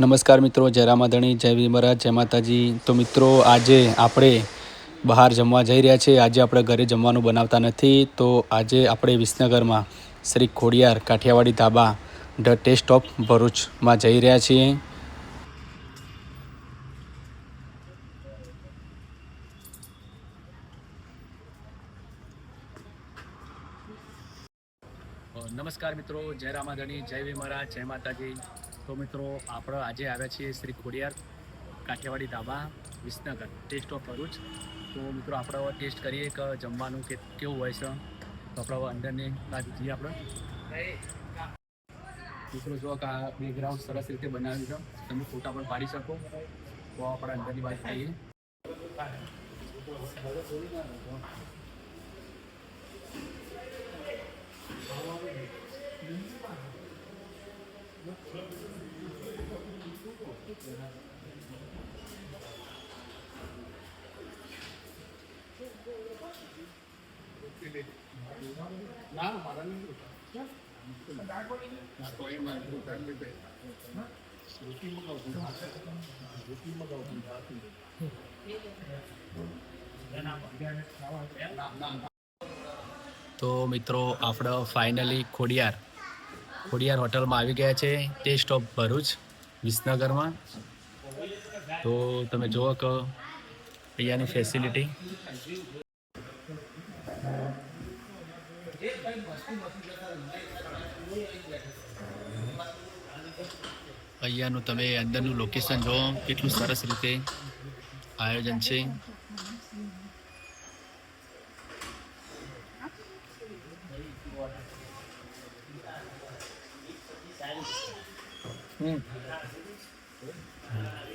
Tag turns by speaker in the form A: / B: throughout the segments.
A: નમસ્કાર મિત્રો, જય રામાધણી, જય વિમરા જય માતાજી. તો મિત્રો, આજે આપણે બહાર જમવા જઈ રહ્યા છીએ. આજે આપણે ઘરે જમવાનું બનાવતા નથી. તો આજે આપણે વિસનગરમાં શ્રી ખોડિયાર કાઠિયાવાડી ધાબા, ધ ટેસ્ટ ઓફ ભરૂચમાં જઈ રહ્યા છીએ. નમસ્કાર મિત્રો, જય રામાધણી, જય વિમરા જય માતાજી. તો મિત્રો, આપણે આજે આવ્યા છીએ શ્રી ખોડિયાર, કાઠિયાવાડી ધાબા, વિસનગર ટેસ્ટ ઓફ ભરૂચ. તો મિત્રો, આપણે ટેસ્ટ કરીએ કે જમવાનું કે કેવું હોય છે. તો આપણે અંદરની બાજુ જઈએ આપણે. મિત્રો, જો આ બેકગ્રાઉન્ડ સરસ રીતે બનાવ્યું છે. તમે ફોટા પણ પાડી શકો. તો આપણે અંદરની બાજુ જઈએ તો મિત્રો આપણે ફાઇનલી ખોડિયાર. ખોડિયાર હોટલમાં આવી ગયા છે ટેસ્ટ ઓફ ભરૂચ વિસનગરમાં. તો તમે જુઓ કે અહીંયાની ફેસિલિટી અહીંયાનું તમે અંદરનું લોકેશન જુઓ કેટલું સરસ રીતે આયોજન છે.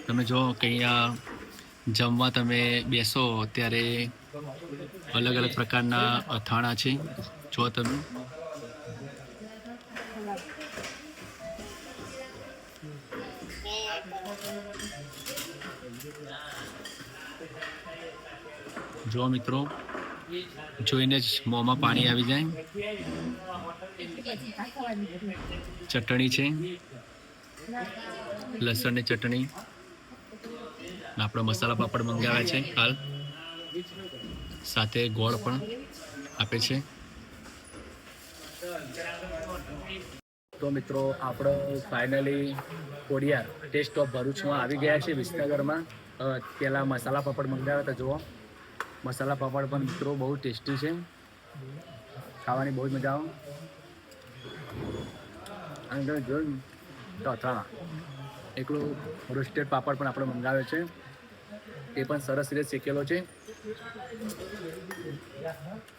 A: તમે જો કે અહીંયા જમવા તમે બેસો ત્યારે અલગ અલગ પ્રકારના અથાણા છે. જો તમે જો મિત્રો, જોઈને જ મોંમાં પાણી આવી જાય. ચટણી છે. લસણની ચટણી. આપણે મસાલા પાપડ મંગાવ્યા છે. હાલ. સાથે ગોળ પણ આપે છે. તો મિત્રો, આપણો ફાઇનલી કોડિયાર ટેસ્ટ ઓફ ભરૂચમાં આવી ગયા છે વિસનગરમાં. પેલા મસાલા પાપડ મંગાવ્યા હતા, જુઓ. મસાલા પાપડ પણ મિત્રો બહુ ટેસ્ટી છે. ખાવાની બહુ જ મજા આવે. અને તમે જોયું તો અથાણા એકલું રોસ્ટેડ પાપડ પણ આપણે મંગાવ્યો છે. એ પણ સરસ રીતે શેકેલો છે.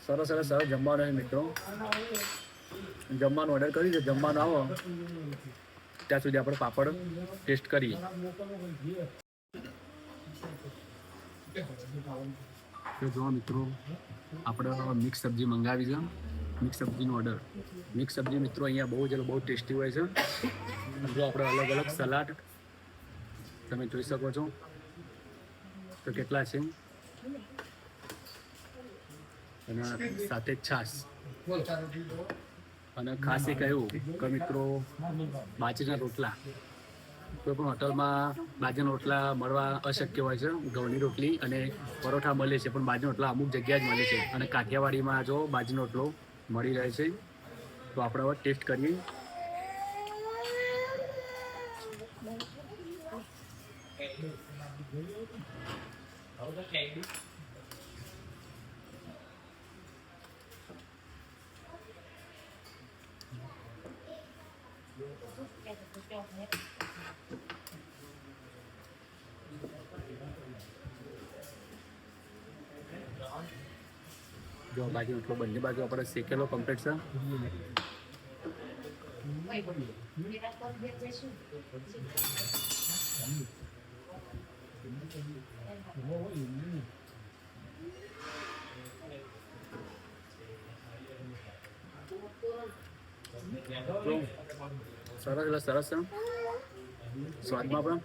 A: સરસ સરસ સરસ જમવાનું મિત્રો. જમવાનું ઓર્ડર કરી છે. જમવાનું આવો. ત્યાં સુધી આપણે પાપડ ટેસ્ટ કરીએ. તો જો મિત્રો, આપણે મિક્સ સબ્જી મંગાવી છે. મિક્સ સબ્જીનો ઓર્ડર મિક્સ સબ્જી મિત્રો અહીંયા બહુ જ બહુ ટેસ્ટી હોય છે. જો આપણે અલગ અલગ સલાડ તમે જોઈ શકો છો. તો કેટલા છે? અને સાથે છાશ. અને ખાસ એ કહ્યું કે મિત્રો, બાજરીના રોટલા. કોઈ પણ હોટલમાં બાજરીના રોટલા મળવા અશક્ય હોય છે. ઘઉંની રોટલી અને પરોઠા મળે છે, પણ બાજરીના રોટલા અમુક જગ્યાએ જ મળે છે. અને કાઠિયાવાડીમાં જો બાજરીનો રોટલો મળી રહે છે, તો આપણે હવે ટેસ્ટ કરીએ. જો બાજુ રોટલો બંને બાજુ આપણે શેકેલો કમ્પ્લીટ છે. Sarah, ¿qué es la Sarah? ¿Sarah? ¿Sarah?